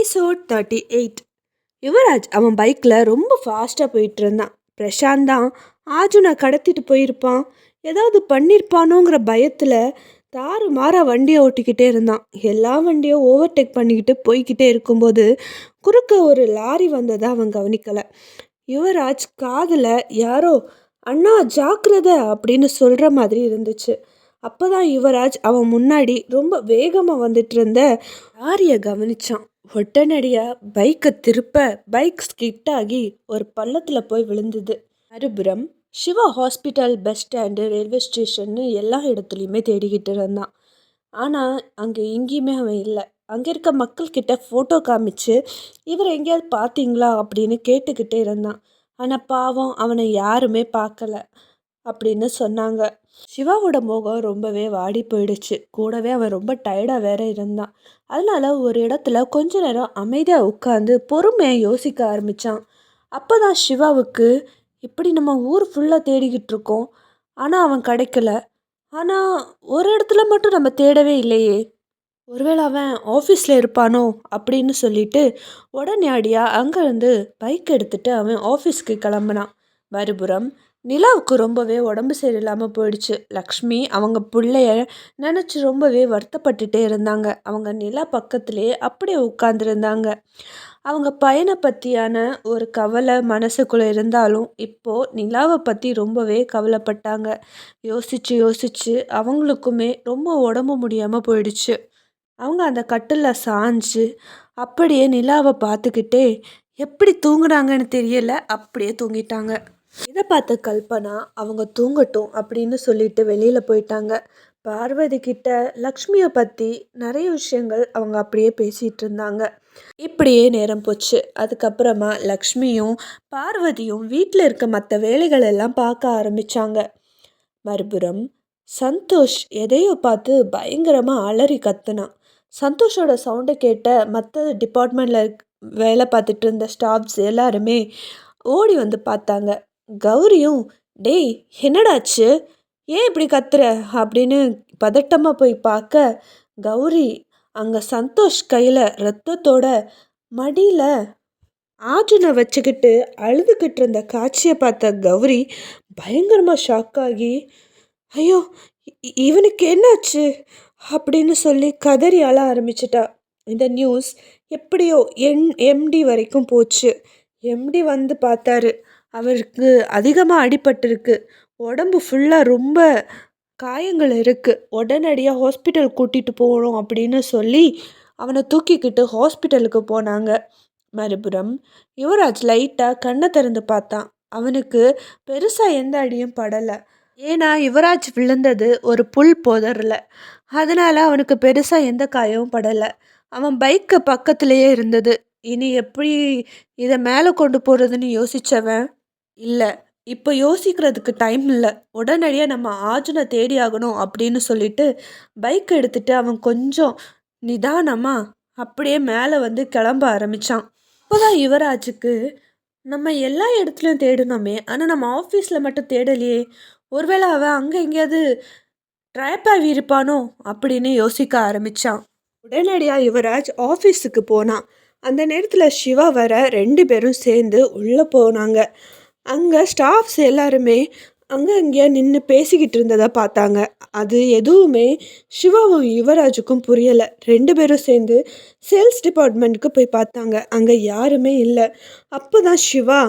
Episode thirty eight Yuvraj அவன் பைக்கில் ரொம்ப ஃபாஸ்ட்டாக போயிட்டு இருந்தான் பிரசாந்த் தான் ஆஜுனை கடத்திட்டு போயிருப்பான். ஏதாவது பண்ணியிருப்பானோங்கிற பயத்தில் தாறு மாற வண்டியை ஓட்டிக்கிட்டே இருந்தான். எல்லா வண்டியும் ஓவர்டேக் பண்ணிக்கிட்டு போய்கிட்டே இருக்கும்போது குறுக்க ஒரு லாரி வந்ததை அவன் கவனிக்கலை. யுவராஜ் காதில் யாரோ அண்ணா ஜாக்கிரதை அப்படின்னு சொல்கிற மாதிரி இருந்துச்சு. அப்போ தான் யுவராஜ் அவன் முன்னாடி ரொம்ப வேகமாக வந்துட்டு இருந்த லாரியை கவனிச்சான் உடனடியாக பைக்கை திருப்ப பைக் ஸ்கிட் ஆகி ஒரு பள்ளத்தில் போய் விழுந்தது. மறுபுறம் Siva hospital bus stand railway ஸ்டேஷன்னு எல்லா இடத்துலையுமே தேடிக்கிட்டு இருந்தான். ஆனால் அங்கே எங்கேயுமே அவன் இல்லை. அங்கே இருக்க மக்கள்கிட்ட ஃபோட்டோ காமிச்சு இவர் எங்கேயாவது பார்த்தீங்களா? அப்படின்னு கேட்டுக்கிட்டே இருந்தான். ஆனால் பாவம் அவனை யாருமே பார்க்கல. அப்படின்னு சொன்னாங்க. சிவாவோட முகம் ரொம்பவே வாடி போயிடுச்சு. கூடவே அவன் ரொம்ப டயர்டாக வேற இருந்தான். அதனால ஒரு இடத்துல கொஞ்ச நேரம் அமைதியாக உட்காந்து பொறுமையாக யோசிக்க ஆரம்பித்தான் அப்போ தான் சிவாவுக்கு இப்படி நம்ம ஊர் ஃபுல்லாக தேடிக்கிட்டு இருக்கோம். ஆனால் அவன் கிடைக்கல. ஆனால் ஒரு இடத்துல மட்டும் நம்ம தேடவே இல்லையே. ஒருவேளை அவன் ஆஃபீஸில் இருப்பானோ? அப்படின்னு சொல்லிட்டு உடனடியாக அங்கேருந்து பைக் எடுத்துகிட்டு அவன் ஆஃபீஸ்க்கு கிளம்புனான். மறுபுறம் நிலாவுக்கு ரொம்பவே உடம்பு சரியில்லாமல் போயிடுச்சு. லக்ஷ்மி அவங்க பிள்ளைய நினச்சி ரொம்பவே வருத்தப்பட்டுட்டே இருந்தாங்க. அவங்க நிலா பக்கத்துலேயே அப்படியே உட்காந்துருந்தாங்க அவங்க பையனை பற்றியான ஒரு கவலை மனசுக்குள்ளே இருந்தாலும் இப்போது நிலாவை பற்றி ரொம்பவே கவலைப்பட்டாங்க. யோசித்து யோசித்து அவங்களுக்குமே ரொம்ப உடம்பு முடியாமல் போயிடுச்சு. அவங்க அந்த கட்டில் சாஞ்சு அப்படியே நிலாவை பார்த்துக்கிட்டே எப்படி தூங்குறாங்கன்னு தெரியல? அப்படியே தூங்கிட்டாங்க. இதை பார்த்த கல்பனா அவங்க தூங்கட்டும் அப்படின்னு சொல்லிட்டு வெளியில் போயிட்டாங்க. பார்வதி கிட்ட லக்ஷ்மியை பற்றி நிறைய விஷயங்கள் அவங்க அப்படியே பேசிகிட்டு இருந்தாங்க. இப்படியே நேரம் போச்சு. அதுக்கப்புறமா லக்ஷ்மியும் பார்வதியும் வீட்டில் இருக்க மற்ற வேலைகள் எல்லாம் பார்க்க ஆரம்பித்தாங்க மறுபுறம் சந்தோஷ் எதையோ பார்த்து பயங்கரமாக அலறி கத்துனான் சந்தோஷோட சவுண்டை கேட்ட மற்ற டிபார்ட்மெண்ட்டில் வேலை பார்த்துட்டு இருந்த ஸ்டாஃப்ஸ் எல்லாருமே ஓடி வந்து பார்த்தாங்க. கௌரியும் டேய் என்னடாச்சு? ஏன் இப்படி கத்துற? அப்படின்னு பதட்டமாக போய் பார்க்க கௌரி அங்கே சந்தோஷ் கையில் ரத்தத்தோட மடியில் ஆஜனை வச்சுக்கிட்டு அழுதுகிட்டு இருந்த காட்சியை பார்த்த கௌரி பயங்கரமாக ஷாக் ஆகி ஐயோ இவனுக்கு என்னாச்சு? அப்படின்னு சொல்லி கதறி அழ ஆரம்பிச்சிட்டா. இந்த நியூஸ் எப்படியோ என் எம்டி வரைக்கும் போச்சு. எம்டி வந்து பார்த்தாரு. அவருக்கு அதிகமாக அடிபட்டிருக்கு. உடம்பு ஃபுல்லாக ரொம்ப காயங்கள் இருக்குது உடனடியாக ஹாஸ்பிட்டல் கூட்டிகிட்டு போகணும் அப்படின்னு சொல்லி அவனை தூக்கிக்கிட்டு ஹாஸ்பிட்டலுக்கு போனாங்க. மறுபுறம் யுவராஜ் லைட்டாக கண்ணை திறந்து பார்த்தான். அவனுக்கு பெருசாக எந்த அடியும் படலை. ஏன்னா யுவராஜ் விழுந்தது ஒரு புல் போதரில். அதனால் அவனுக்கு பெருசாக எந்த காயமும் படலை. அவன் பைக்கு பக்கத்துலேயே இருந்தது. இனி எப்படி இதை மேலே கொண்டு போகிறதுன்னு யோசித்தவன் இல்லை இப்போ யோசிக்கிறதுக்கு டைம் இல்லை. உடனடியாக நம்ம ஆஜனை தேடி ஆகணும் அப்படின்னு சொல்லிட்டு பைக் எடுத்துகிட்டு அவன் கொஞ்சம் நிதானமாக அப்படியே மேலே வந்து கிளம்ப ஆரம்பித்தான் அப்போதான் யுவராஜுக்கு நம்ம எல்லா இடத்துலையும் தேடினோமே ஆனால் நம்ம ஆஃபீஸில் மட்டும் தேடலையே. ஒருவேளை அவன் அங்கே எங்கேயாவது ட்ராப் ஆகி இருப்பானோ அப்படின்னு யோசிக்க ஆரம்பித்தான் உடனடியாக யுவராஜ் ஆஃபீஸுக்கு போனான். அந்த நேரத்தில் சிவா வர ரெண்டு பேரும் சேர்ந்து உள்ளே போனாங்க. அங்கே ஸ்டாஃப்ஸ் எல்லாருமே அங்கே அங்கேயா நின்று பேசிக்கிட்டு இருந்ததை பார்த்தாங்க. அது எதுவுமே சிவாவும் யுவராஜுக்கும் புரியலை. ரெண்டு பேரும் சேர்ந்து சேல்ஸ் டிபார்ட்மெண்ட்டுக்கு போய் பார்த்தாங்க. அங்கே யாருமே இல்லை. அப்போ தான் சிவா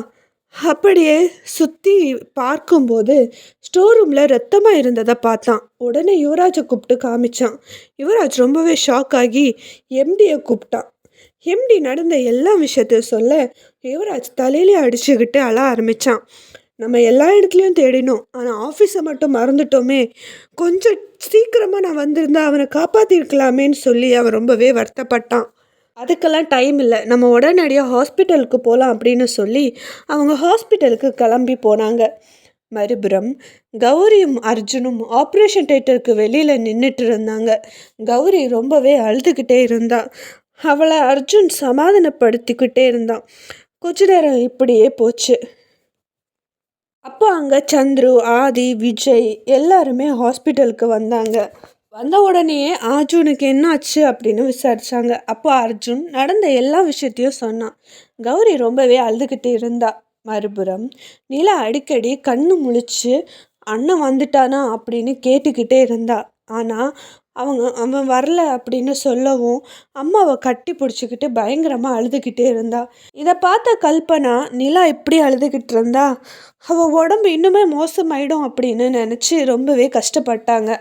அப்படியே சுற்றி பார்க்கும்போது ஸ்டோர் ரூமில் ரத்தமாக இருந்ததை பார்த்தான். உடனே யுவராஜை கூப்பிட்டு காமிச்சான். யுவராஜ் ரொம்பவே ஷாக் ஆகி எம்டியை கூப்பிட்டான். எம்டி நடந்த எல்லா விஷயத்தையும் சொல்ல யுவராஜ் தலையிலே அடிச்சுக்கிட்டு அழ ஆரம்பித்தான் நம்ம எல்லா இடத்துலையும் தேடினோம். ஆனால் ஆஃபீஸை மட்டும் மறந்துட்டோமே. கொஞ்சம் சீக்கிரமாக நான் வந்திருந்தா அவனை காப்பாற்றிருக்கலாமேன்னு சொல்லி அவன் ரொம்பவே வருத்தப்பட்டான். அதுக்கெல்லாம் டைம் இல்லை. நம்ம உடனடியாக ஹாஸ்பிட்டலுக்கு போகலாம் அப்படின்னு சொல்லி அவங்க ஹாஸ்பிட்டலுக்கு கிளம்பி போனாங்க. மறுபுறம் கௌரியும் அர்ஜுனும் ஆப்ரேஷன் தேட்டருக்கு வெளியில் நின்றுட்டு இருந்தாங்க. கௌரி ரொம்பவே அழுதுகிட்டே இருந்தா. அவளை அர்ஜுன் சமாதானப்படுத்திக்கிட்டே இருந்தான். கொஞ்ச நேரம் இப்படியே போச்சு. அப்போ அங்கே சந்துரு ஆதி விஜய் எல்லாருமே ஹாஸ்பிட்டலுக்கு வந்தாங்க. வந்த உடனே அர்ஜுனுக்கு என்னாச்சு அப்படின்னு விசாரிச்சாங்க. அப்போ அர்ஜுன் நடந்த எல்லா விஷயத்தையும் சொன்னான். கௌரி ரொம்பவே அழுதுகிட்டு இருந்தா. மறுபுறம் நிலா அடிக்கடி கண்ணு முழிச்சு அண்ணன் வந்துட்டானா? அப்படின்னு கேட்டுக்கிட்டே இருந்தா. ஆனால் அவங்க அவன் வரல அப்படின்னு சொல்லவும் அம்மாவை கட்டி பிடிச்சிக்கிட்டு பயங்கரமாக அழுதுகிட்டே இருந்தா. இதை பார்த்த கல்பனா நிலா இப்படி அழுதுகிட்டு இருந்தா? அவள் உடம்பு இன்னுமே மோசமாயிடும் அப்படின்னு நினச்சி ரொம்பவே கஷ்டப்பட்டாங்க.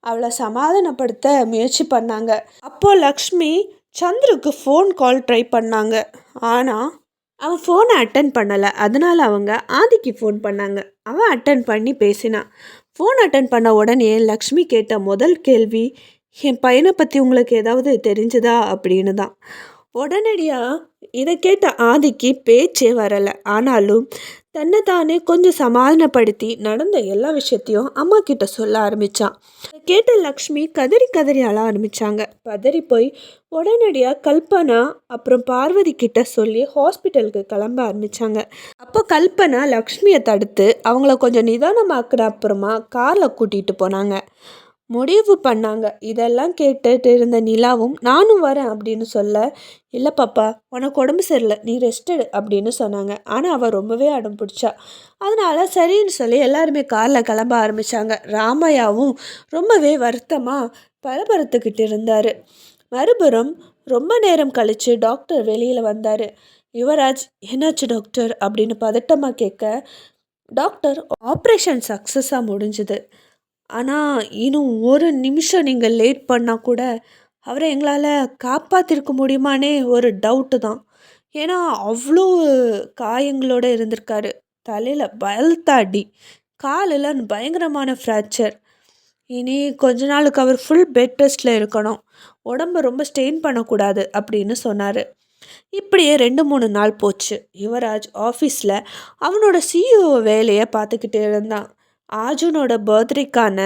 அவளை சமாதானப்படுத்த முயற்சி பண்ணாங்க. அப்போது லக்ஷ்மி சந்துருக்கு ஃபோன் கால் ட்ரை பண்ணாங்க. ஆனால் அவன் ஃபோனை அட்டன் பண்ணலை. அதனால் அவங்க ஆதிக்கு ஃபோன் பண்ணாங்க. அவன் அட்டன் பண்ணி பேசினான் ஃபோன் அட்டன் பண்ண உடனே லக்ஷ்மி கேட்ட முதல் கேள்வி என் பையனை பற்றி உங்களுக்கு ஏதாவது தெரிஞ்சுதா? அப்படின்னு தான். உடனடியாக இதை கேட்ட ஆதிக்கு பேச்சே வரலை. ஆனாலும் தன்னை தானே கொஞ்சம் சமாதானப்படுத்தி நடந்த எல்லா விஷயத்தையும் அம்மா கிட்ட சொல்ல ஆரம்பிச்சான். கேட்ட லக்ஷ்மி கதறி கதறி அழ ஆரம்பிச்சாங்க. பதறி போய் உடனடியாக கல்பனா அப்புறம் பார்வதி கிட்ட சொல்லி ஹாஸ்பிட்டலுக்கு கிளம்ப ஆரம்பித்தாங்க அப்போ கல்பனா லக்ஷ்மியை தடுத்து அவங்கள கொஞ்சம் நிதானமாக்குன அப்புறமா காரில் கூட்டிகிட்டு போனாங்க. முடிவு பண்ணாங்க. இதெல்லாம் கேட்டுட்டு இருந்த நிலாவும் நானும் வரேன் அப்படின்னு சொல்ல இல்லை பாப்பா உனக்கு உடம்பு சரியில்லை நீ ரெஸ்டடு அப்படின்னு சொன்னாங்க. ஆனால் அவள் ரொம்பவே அடம் பிடிச்சா. அதனால சரின்னு சொல்லி எல்லாருமே காரில் கிளம்ப ஆரம்பித்தாங்க ராமையாவும் ரொம்பவே வருத்தமாக பரபரத்துக்கிட்டு இருந்தார். மறுபுறம் ரொம்ப நேரம் கழித்து டாக்டர் வெளியில் வந்தார். யுவராஜ் என்னாச்சு டாக்டர்? அப்படின்னு பதட்டமாக கேட்க டாக்டர் ஆப்ரேஷன் சக்ஸஸாக முடிஞ்சுது. ஆனால் இன்னும் ஒரு நிமிஷம் நீங்கள் லேட் பண்ணால் கூட அவரை எங்களால் காப்பாற்றிருக்க முடியுமானே ஒரு டவுட்டு தான். ஏன்னா அவ்வளோ காயங்களோடு இருந்திருக்காரு. தலையில் பலத்த அடி காலில் பயங்கரமான ஃப்ராக்சர் இனி கொஞ்ச நாளுக்கு அவர் ஃபுல் பெட் ரெஸ்ட்டில் இருக்கணும். உடம்ப ரொம்ப ஸ்டெயின் பண்ணக்கூடாது அப்படின்னு சொன்னார். இப்படியே ரெண்டு மூணு நாள் போச்சு. யுவராஜ் ஆஃபீஸில் அவனோட சிஇஓ வேலையை பார்த்துக்கிட்டே இருந்தான். ஆர்ஜுனோட பர்த்டேக்கான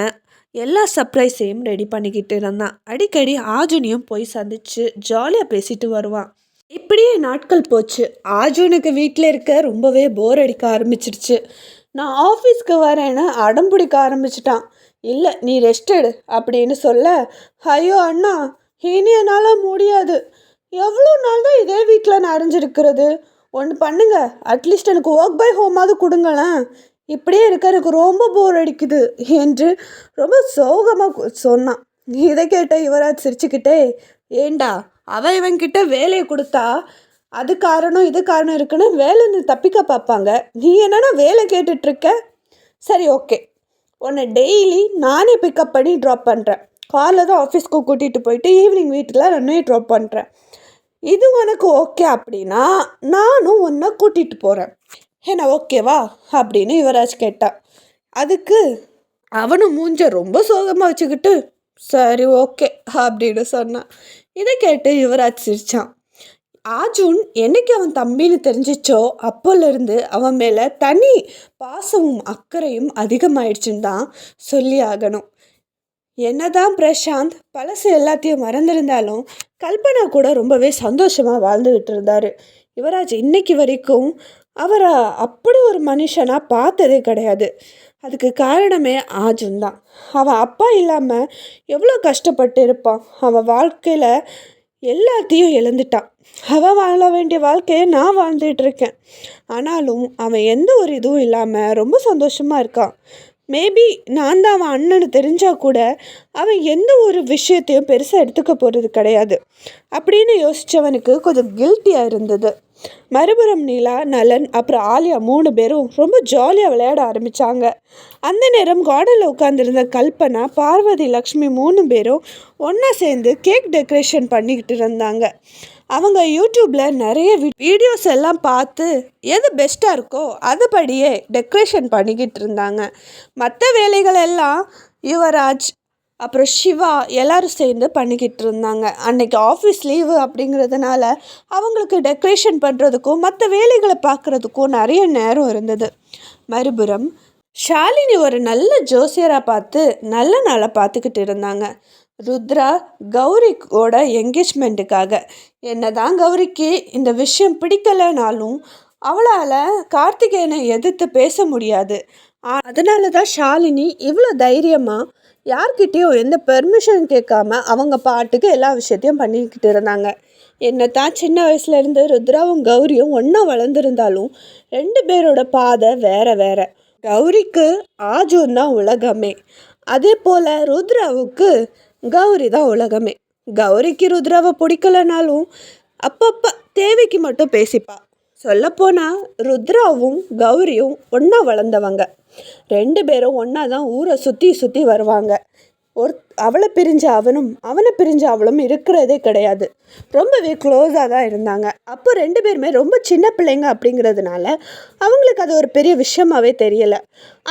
எல்லா சர்ப்ரைஸையும் ரெடி பண்ணிக்கிட்டு இருந்தான். அடிக்கடி ஆர்ஜுனையும் போய் சந்திச்சு ஜாலியாக பேசிட்டு வருவான். இப்படியே நாட்கள் போச்சு. ஆர்ஜுனுக்கு வீட்டில் இருக்க ரொம்பவே போர் அடிக்க ஆரம்பிச்சிருச்சு. நான் ஆஃபீஸ்க்கு வரேன்னு அடம் பிடிக்க ஆரம்பிச்சிட்டான். இல்லை நீ ரெஸ்டடு அப்படின்னு சொல்ல ஐயோ அண்ணா இனி என்னால் முடியாது. எவ்வளோ நாள் தான் இதே வீட்டில் நான் அடைஞ்சிருக்கிறது ஒன்று பண்ணுங்க அட்லீஸ்ட் எனக்கு ஒர்க் பை ஹோமாவது கொடுங்களேன். இப்படியே இருக்க எனக்கு ரொம்ப போர் அடிக்குது என்று ரொம்ப சோகமாக சொன்னான். இதை கேட்ட யுவராஜ் சிரிச்சுக்கிட்டே ஏண்டா அவன் இவன்கிட்ட வேலையை கொடுத்தா? அது காரணம் இது காரணம் இருக்குன்னு வேலை தப்பிக்க பார்ப்பாங்க. நீ என்னன்னா வேலை கேட்டுட்ருக்க? சரி ஓகே. உன்னை டெய்லி நானே பிக்கப் பண்ணி ட்ராப் பண்ணுறேன் காலைல தான் ஆஃபீஸ்க்கு கூட்டிகிட்டு போயிட்டு ஈவினிங் வீட்டில் நானே ட்ராப் பண்ணுறேன் இது உனக்கு ஓகே அப்படின்னா நானும் உன்னை கூட்டிகிட்டு போகிறேன் என்ன ஓகேவா? அப்படின்னு யுவராஜ் கேட்டான் அதுக்கு அவனும் மூஞ்ச ரொம்ப சோகமாக வச்சுக்கிட்டு சரி ஓகே அப்படின்னு சொன்னான் இதை கேட்டு யுவராஜ் சிரிச்சான். ஆஜுன் என்னைக்கு அவன் தம்பின்னு தெரிஞ்சிச்சோ அப்போலேருந்து அவன் மேலே தனி பாசமும் அக்கறையும் அதிகமாயிடுச்சுன்னு தான் சொல்லி ஆகணும். என்னதான் பிரசாந்த் பழசு எல்லாத்தையும் மறந்திருந்தாலும் கல்பனா கூட ரொம்பவே சந்தோஷமாக வாழ்ந்துக்கிட்டு இருந்தார். யுவராஜ் இன்னைக்கு வரைக்கும் அவரை அப்படி ஒரு மனுஷனாக பார்த்ததே கிடையாது. அதுக்கு காரணமே ஆஜுன் தான். அவன் அப்பா இல்லாமல் எவ்வளோ கஷ்டப்பட்டு இருப்பான். அவன் வாழ்க்கையில் எல்லாத்தையும் இழந்துட்டான் அவன் வாழ வேண்டிய வாழ்க்கையை நான் வாழ்ந்துட்டுருக்கேன் ஆனாலும் அவன் எந்த ஒரு இதுவும் இல்லாமல் ரொம்ப சந்தோஷமாக இருக்கான். மேபி நான் தான் அவன் அண்ணனு தெரிஞ்சால் கூட அவன் எந்த ஒரு விஷயத்தையும் பெருசாக எடுத்துக்க போகிறது கிடையாது. அப்படின்னு யோசித்தவனுக்கு கொஞ்சம் கில்ட்டியாக இருந்தது. மறுபுறம் நிலா நலன் அப்புறம் ஆலியா மூணு பேரும் ரொம்ப ஜாலியாக விளையாட ஆரம்பித்தாங்க அந்த நேரம் கார்டனில் உட்காந்துருந்த கல்பனா பார்வதி லக்ஷ்மி மூணு பேரும் ஒன்றா சேர்ந்து கேக் டெக்கரேஷன் பண்ணிக்கிட்டு இருந்தாங்க. அவங்க யூடியூப்பில் நிறைய வீடியோஸ் எல்லாம் பார்த்து எது பெஸ்ட்டாக இருக்கோ அதுபடியே டெக்கரேஷன் பண்ணிக்கிட்டு இருந்தாங்க. மற்ற வேலைகள் எல்லாம் யுவராஜ் அப்புறம் சிவா எல்லோரும் சேர்ந்து பண்ணிக்கிட்டு இருந்தாங்க. அன்னைக்கு ஆஃபீஸ் லீவு அப்படிங்கிறதுனால அவங்களுக்கு டெக்கரேஷன் பண்ணுறதுக்கும் மற்ற வேலைகளை பார்க்குறதுக்கும் நிறைய நேரம் இருந்தது. மறுபுறம் ஷாலினி ஒரு நல்ல ஜோசியராக பார்த்து நல்ல நாளை பார்த்துக்கிட்டு இருந்தாங்க. ருத்ரா கௌரிக்கோட என்கேஜ்மெண்ட்டுக்காக என்னதான் கௌரிக்கு இந்த விஷயம் பிடிக்கலைனாலும் அவளால் கார்த்திகேயனை எதிர்த்து பேச முடியாது. அதனால தான் ஷாலினி இவ்வளோ தைரியமாக யார்கிட்டேயும் எந்த பெர்மிஷன் கேட்காம அவங்க பாட்டுக்கு எல்லா விஷயத்தையும் பண்ணிக்கிட்டு இருந்தாங்க. என்னத்தான் சின்ன வயசுலேருந்து ருத்ராவும் கௌரியும் ஒன்றா வளர்ந்துருந்தாலும் ரெண்டு பேரோட பாதை வேற வேற. கௌரிக்கு ஆஜூன் தான் உலகமே. அதே போல் ருத்ராவுக்கு கௌரி தான் உலகமே. கௌரிக்கு ருத்ராவை பிடிக்கலனாலும் அப்பப்போ தேவைக்கு மட்டும் பேசிப்பா. சொல்லப்போனால் ருத்ராவும் கௌரியும் ஒன்றா வளர்ந்தவங்க. ரெண்டு பேரும் ஒன்றா தான் ஊரை சுற்றி சுற்றி வருவாங்க. ஒரு அவளை பிரிஞ்ச அவனும் அவனை பிரிஞ்ச அவளும் இருக்கிறதே கிடையாது. ரொம்பவே க்ளோஸாக தான் இருந்தாங்க. அப்போ ரெண்டு பேருமே ரொம்ப சின்ன பிள்ளைங்க அப்படிங்கிறதுனால அவங்களுக்கு அது ஒரு பெரிய விஷயமாவே தெரியலை.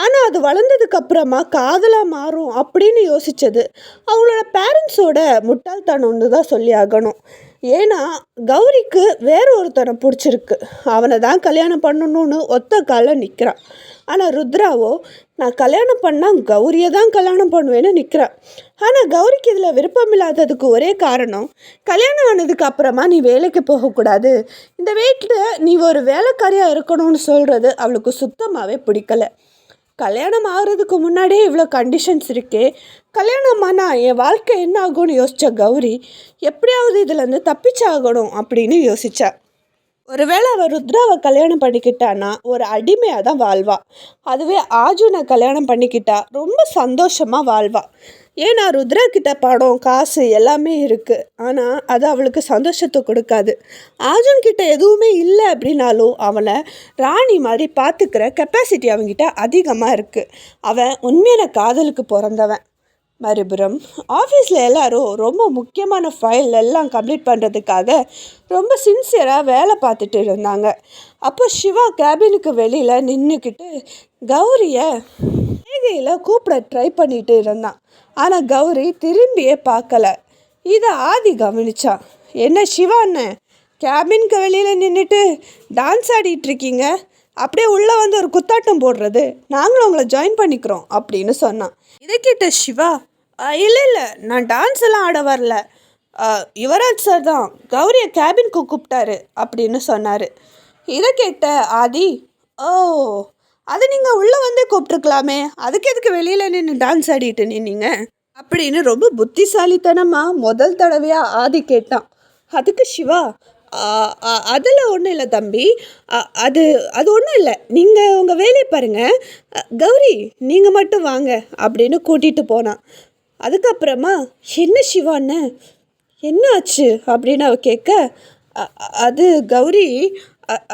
ஆனால் அது வளர்ந்ததுக்கு அப்புறமா காதலாக மாறும் அப்படின்னு யோசித்தது அவங்களோட பேரண்ட்ஸோட முட்டாள்தனம்னு தான் சொல்லி ஆகணும். ஏன்னா கௌரிக்கு வேற ஒருத்தனை பிடிச்சிருக்கு. அவனை தான் கல்யாணம் பண்ணணும்னு ஒத்த காலில் நிற்கிறான் ஆனால் ருத்ராவோ நான் கல்யாணம் பண்ணால் கௌரியை தான் கல்யாணம் பண்ணுவேன்னு நிற்கிறான் ஆனால் கௌரிக்கு இதில் விருப்பம் இல்லாததுக்கு ஒரே காரணம் கல்யாணம் ஆனதுக்கு அப்புறமா நீ வேலைக்கு போகக்கூடாது. இந்த வீட்டில் நீ ஒரு வேலைக்காரியாக இருக்கணும்னு சொல்கிறது அவளுக்கு சுத்தமாகவே பிடிக்கல. கல்யாணம் ஆகிறதுக்கு முன்னாடியே இவ்வளோ கண்டிஷன்ஸ் இருக்கே. கல்யாணம் ஆனால் என் வாழ்க்கை என்ன ஆகும்னு யோசித்த கௌரி எப்படியாவது இதுலேருந்து தப்பிச்சாகணும் அப்படின்னு யோசிச்சா. ஒருவேளை அவள் ருத்ராவை கல்யாணம் பண்ணிக்கிட்டான்னா ஒரு அடிமையாக தான் வாழ்வா. அதுவே ஆஜுனை கல்யாணம் பண்ணிக்கிட்டா ரொம்ப சந்தோஷமாக வாழ்வா. ஏன்னா ருத்ரா கிட்ட பணம் காசு எல்லாமே இருக்குது ஆனால் அது அவளுக்கு சந்தோஷத்தை கொடுக்காது. ஆஜுன் கிட்ட எதுவுமே இல்லை அப்படின்னாலும் அவனை ராணி மாதிரி பார்த்துக்கிற கெப்பாசிட்டி அவங்கிட்ட அதிகமாக இருக்குது அவன் உண்மையான காதலுக்கு பிறந்தவன். மறுபுறம் ஆஃபீஸில் எல்லோரும் ரொம்ப முக்கியமான ஃபைல் எல்லாம் கம்ப்ளீட் பண்ணுறதுக்காக ரொம்ப சின்சியராக வேலை பார்த்துட்டு இருந்தாங்க. அப்போ சிவா கேபினுக்கு வெளியில் நின்றுக்கிட்டு கௌரியை ரேகையில் கூப்பிட ட்ரை பண்ணிட்டு இருந்தான். ஆனால் கௌரி திரும்பியே பார்க்கல. இதை ஆதி கவனிச்சா என்ன சிவான்னு? கேபினுக்கு வெளியில் நின்றுட்டு டான்ஸ் ஆடிட்டுருக்கீங்க அப்படியே உள்ளே வந்து ஒரு குத்தாட்டம் போடுறது. நாங்களும் உங்களை ஜாயின் பண்ணிக்கிறோம் அப்படின்னு சொன்னான். இதை கேட்ட சிவா இல்லை இல்லை. நான் டான்ஸ் எல்லாம் ஆட வரல. யுவராஜ் சார் தான். கௌரியை கேபினுக்கு கூப்பிட்டாரு அப்படின்னு சொன்னார். இதை கேட்ட ஆதி ஓ அது நீங்கள் உள்ளே வந்தே கூப்பிட்ருக்கலாமே அதுக்கு எதுக்கு வெளியில் நின்று டான்ஸ் ஆடிட்டு நின்னீங்க? அப்படின்னு ரொம்ப புத்திசாலித்தனமாக முதல் தடவையாக ஆதி கேட்டான். அதுக்கு சிவா அதில் ஒன்றும் இல்லை தம்பி. அது அது ஒன்றும் இல்லை. நீங்கள் உங்கள் வேலையை பாருங்கள் கௌரி நீங்கள் மட்டும் வாங்க அப்படின்னு கூட்டிகிட்டு போனான். அதுக்கப்புறமா என்ன சிவான்னு என்ன ஆச்சு அப்படின்னு அவ கேட்க அது கௌரி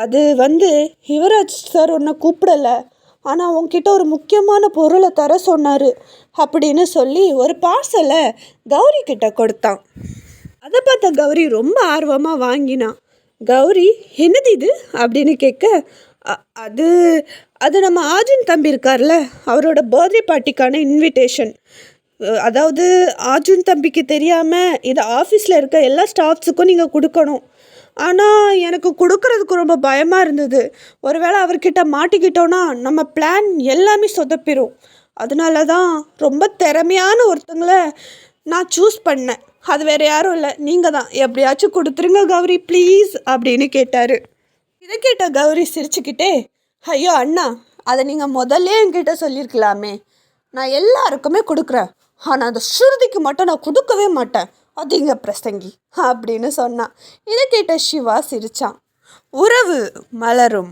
அது வந்து யுவராஜ் சார் உன்னை கூப்பிடலை. ஆனால் உங்ககிட்ட ஒரு முக்கியமான பொருளை தர சொன்னார் அப்படின்னு சொல்லி ஒரு பார்சலை கௌரி கிட்ட கொடுத்தான். அதை பார்த்த கௌரி ரொம்ப ஆர்வமாக வாங்கினான் கௌரி என்னது இது? அப்படின்னு கேட்க அது அது நம்ம ஆஜன் தம்பி இருக்கார்ல அவரோட பர்த்டே பார்ட்டிக்கான இன்விடேஷன் அதாவது அர்ஜுன் தம்பிக்கு தெரியாமல் இது ஆஃபீஸில் இருக்க எல்லா ஸ்டாஃப்ஸுக்கும் நீங்கள் கொடுக்கணும். ஆனால் எனக்கு கொடுக்கறதுக்கு ரொம்ப பயமாக இருந்தது. ஒருவேளை அவர்கிட்ட மாட்டிக்கிட்டோன்னா நம்ம பிளான் எல்லாமே சொதப்பிடும் அதனால தான் ரொம்ப திறமையான ஒருத்தங்களை நான் சூஸ் பண்ணேன். அது வேறு யாரும் இல்லை. நீங்கள் தான் எப்படியாச்சும் கொடுத்துருங்க கௌரி ப்ளீஸ் அப்படின்னு கேட்டார். இதை கேட்ட கௌரி சிரிச்சுக்கிட்டே ஐயோ அண்ணா அதை நீங்கள் முதல்ல என்கிட்ட சொல்லியிருக்கலாமே நான் எல்லாருக்குமே கொடுக்குறேன். ஆனால் அந்த ஸ்ருதிக்கு மட்டும் நான் கொடுக்கவே மாட்டேன். அதிக பிரசங்கி அப்படின்னு சொன்னான். இதை கேட்ட சிவா சிரிச்சான். உறவு மலரும்.